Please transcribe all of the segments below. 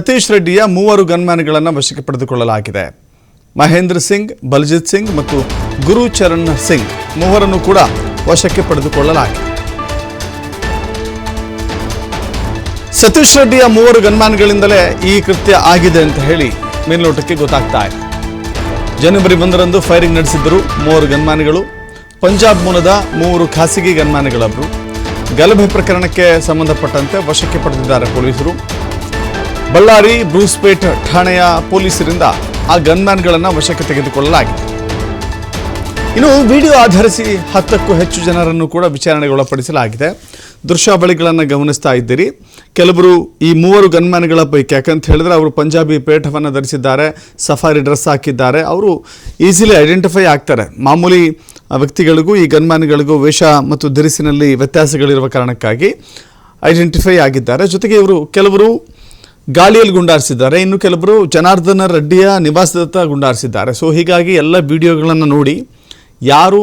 ಸತೀಶ್ ರೆಡ್ಡಿಯ ಮೂವರು ಗನ್ಮ್ಯಾನ್ಗಳನ್ನು ವಶಕ್ಕೆ ಪಡೆದುಕೊಳ್ಳಲಾಗಿದೆ. ಮಹೇಂದ್ರ ಸಿಂಗ್, ಬಲ್ಜಿತ್ ಸಿಂಗ್ ಮತ್ತು ಗುರುಚರಣ್ ಸಿಂಗ್ ಮೂವರನ್ನು ಕೂಡ ವಶಕ್ಕೆ ಪಡೆದುಕೊಳ್ಳಲಾಗಿದೆ. ಸತೀಶ್ ರೆಡ್ಡಿಯ ಮೂವರು ಗನ್ಮ್ಯಾನ್ಗಳಿಂದಲೇ ಈ ಕೃತ್ಯ ಆಗಿದೆ ಅಂತ ಹೇಳಿ ಮೇಲ್ನೋಟಕ್ಕೆ ಗೊತ್ತಾಗ್ತಾ ಇದೆ. ಜನವರಿ ಒಂದರಂದು ಫೈರಿಂಗ್ ನಡೆಸಿದ್ದರು ಮೂವರು ಗನ್ಮ್ಯಾನ್ಗಳು. ಪಂಜಾಬ್ ಮೂಲದ ಮೂವರು ಖಾಸಗಿ ಗನ್ಮ್ಯಾನ್ಗಳೊಬ್ಬರು ಗಲಭೆ ಪ್ರಕರಣಕ್ಕೆ ಸಂಬಂಧಪಟ್ಟಂತೆ ವಶಕ್ಕೆ ಪಡೆದಿದ್ದಾರೆ ಪೊಲೀಸರು. ಬಳ್ಳಾರಿ ಬ್ರೂಸ್ಪೇಟ್ ಠಾಣೆಯ ಪೊಲೀಸರಿಂದ ಆ ಗನ್ಮ್ಯಾನ್ಗಳನ್ನು ವಶಕ್ಕೆ ತೆಗೆದುಕೊಳ್ಳಲಾಗಿದೆ. ಇನ್ನು ವಿಡಿಯೋ ಆಧರಿಸಿ ಹತ್ತಕ್ಕೂ ಹೆಚ್ಚು ಜನರನ್ನು ಕೂಡ ವಿಚಾರಣೆಗೆ ಒಳಪಡಿಸಲಾಗಿದೆ. ದೃಶ್ಯಾವಳಿಗಳನ್ನು ಗಮನಿಸ್ತಾ ಇದ್ದೀರಿ. ಕೆಲವರು ಈ ಮೂವರು ಗನ್ಮ್ಯಾನ್ಗಳ ಪೈಕಿ, ಯಾಕಂತ ಹೇಳಿದ್ರೆ ಅವರು ಪಂಜಾಬಿ ಪೇಟವನ್ನು ಧರಿಸಿದ್ದಾರೆ, ಸಫಾರಿ ಡ್ರೆಸ್ ಹಾಕಿದ್ದಾರೆ. ಅವರು ಈಸಿಲಿ ಐಡೆಂಟಿಫೈ ಆಗ್ತಾರೆ. ಮಾಮೂಲಿ ವ್ಯಕ್ತಿಗಳಿಗೂ, ಈ ಗನ್ಮ್ಯಾನ್ಗಳಿಗೂ ವೇಷ ಮತ್ತು ಧರಿಸಿನಲ್ಲಿ ವ್ಯತ್ಯಾಸಗಳಿರುವ ಕಾರಣಕ್ಕಾಗಿ ಐಡೆಂಟಿಫೈ ಆಗಿದ್ದಾರೆ. ಜೊತೆಗೆ ಇವರು ಕೆಲವರು ಗಾಳಿಯಲ್ಲಿ ಗುಂಡಾರಿಸಿದ್ದಾರೆ. ಇನ್ನು ಕೆಲವರು ಜನಾರ್ದನ ರೆಡ್ಡಿಯ ನಿವಾಸದತ್ತ ಗುಂಡಾರಿಸಿದ್ದಾರೆ. ಸೊ ಹೀಗಾಗಿ ಎಲ್ಲ ವಿಡಿಯೋಗಳನ್ನು ನೋಡಿ ಯಾರು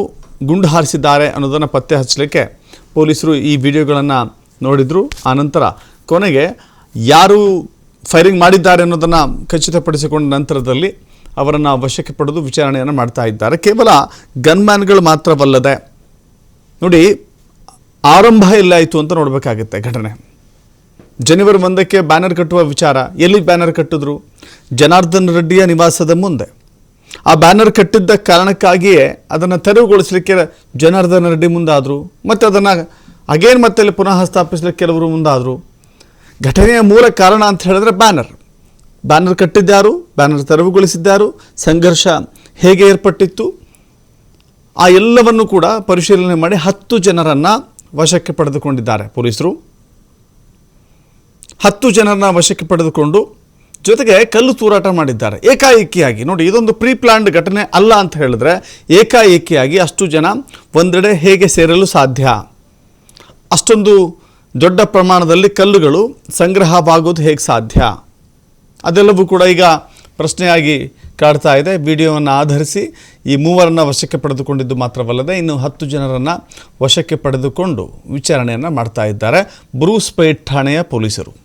ಗುಂಡು ಹಾರಿಸಿದ್ದಾರೆ ಅನ್ನೋದನ್ನು ಪತ್ತೆ ಹಚ್ಚಲಿಕ್ಕೆ ಪೊಲೀಸರು ಈ ವಿಡಿಯೋಗಳನ್ನು ನೋಡಿದರು. ಆನಂತರ ಕೊನೆಗೆ ಯಾರು ಫೈರಿಂಗ್ ಮಾಡಿದ್ದಾರೆ ಅನ್ನೋದನ್ನು ಖಚಿತಪಡಿಸಿಕೊಂಡ ನಂತರದಲ್ಲಿ ಅವರನ್ನು ವಶಕ್ಕೆ ಪಡೆದು ವಿಚಾರಣೆಯನ್ನು ಮಾಡ್ತಾ ಇದ್ದಾರೆ. ಕೇವಲ ಗನ್ಮ್ಯಾನ್ಗಳು ಮಾತ್ರವಲ್ಲದೆ ನೋಡಿ, ಆರಂಭ ಎಲ್ಲಾಯಿತು ಅಂತ ನೋಡಬೇಕಾಗುತ್ತೆ ಘಟನೆ. ಜನವರಿ ಒಂದಕ್ಕೆ ಬ್ಯಾನರ್ ಕಟ್ಟುವ ವಿಚಾರ ಎಲ್ಲಿ ಬ್ಯಾನರ್ ಕಟ್ಟಿದ್ರು? ಜನಾರ್ದನ್ ರೆಡ್ಡಿಯ ನಿವಾಸದ ಮುಂದೆ. ಆ ಬ್ಯಾನರ್ ಕಟ್ಟಿದ್ದ ಕಾರಣಕ್ಕಾಗಿಯೇ ಅದನ್ನು ತೆರವುಗೊಳಿಸಲಿಕ್ಕೆ ಜನಾರ್ದನ್ ರೆಡ್ಡಿ ಮುಂದಾದರು. ಮತ್ತು ಅದನ್ನು ಅಗೇನ್ ಮತ್ತೆ ಅಲ್ಲಿ ಪುನಃ ಸ್ಥಾಪಿಸಲಿಕ್ಕೆ ಕೆಲವರು ಮುಂದಾದರು. ಘಟನೆಯ ಮೂಲ ಕಾರಣ ಅಂತ ಹೇಳಿದ್ರೆ ಬ್ಯಾನರ್. ಬ್ಯಾನರ್ ಕಟ್ಟಿದ್ದಾರು ಬ್ಯಾನರ್ ತೆರವುಗೊಳಿಸಿದ್ದಾರು ಸಂಘರ್ಷ ಹೇಗೆ ಏರ್ಪಟ್ಟಿತ್ತು? ಆ ಎಲ್ಲವನ್ನು ಕೂಡ ಪರಿಶೀಲನೆ ಮಾಡಿ ಹತ್ತು ಜನರನ್ನು ವಶಕ್ಕೆ ಪಡೆದುಕೊಂಡಿದ್ದಾರೆ ಪೊಲೀಸರು. ಹತ್ತು ಜನರನ್ನ ವಶಕ್ಕೆ ಪಡೆದುಕೊಂಡು ಜೊತೆಗೆ ಕಲ್ಲು ತೂರಾಟ ಮಾಡಿದ್ದಾರೆ. ಏಕಾಏಕಿಯಾಗಿ. ನೋಡಿ, ಇದೊಂದು ಪ್ರೀ ಪ್ಲಾನ್ಡ್ ಘಟನೆ ಅಲ್ಲ ಅಂತ ಹೇಳಿದ್ರೆ ಏಕಾಏಕಿಯಾಗಿ ಅಷ್ಟು ಜನ ಒಂದೆಡೆ ಹೇಗೆ ಸೇರಲು ಸಾಧ್ಯ? ಅಷ್ಟೊಂದು ದೊಡ್ಡ ಪ್ರಮಾಣದಲ್ಲಿ ಕಲ್ಲುಗಳು ಸಂಗ್ರಹವಾಗೋದು ಹೇಗೆ ಸಾಧ್ಯ? ಅದೆಲ್ಲವೂ ಕೂಡ ಈಗ ಪ್ರಶ್ನೆಯಾಗಿ ಕಾಡ್ತಾ ಇದೆ. ವಿಡಿಯೋವನ್ನು ಆಧರಿಸಿ ಈ ಮೂವರನ್ನು ವಶಕ್ಕೆ ಪಡೆದುಕೊಂಡಿದ್ದು ಮಾತ್ರವಲ್ಲದೆ ಇನ್ನು ಹತ್ತು ಜನರನ್ನು ವಶಕ್ಕೆ ಪಡೆದುಕೊಂಡು ವಿಚಾರಣೆಯನ್ನು ಮಾಡ್ತಾ ಇದ್ದಾರೆ. ಬ್ರೂಸ್ಪೇಟ್ ಠಾಣೆಯ ಪೊಲೀಸರು.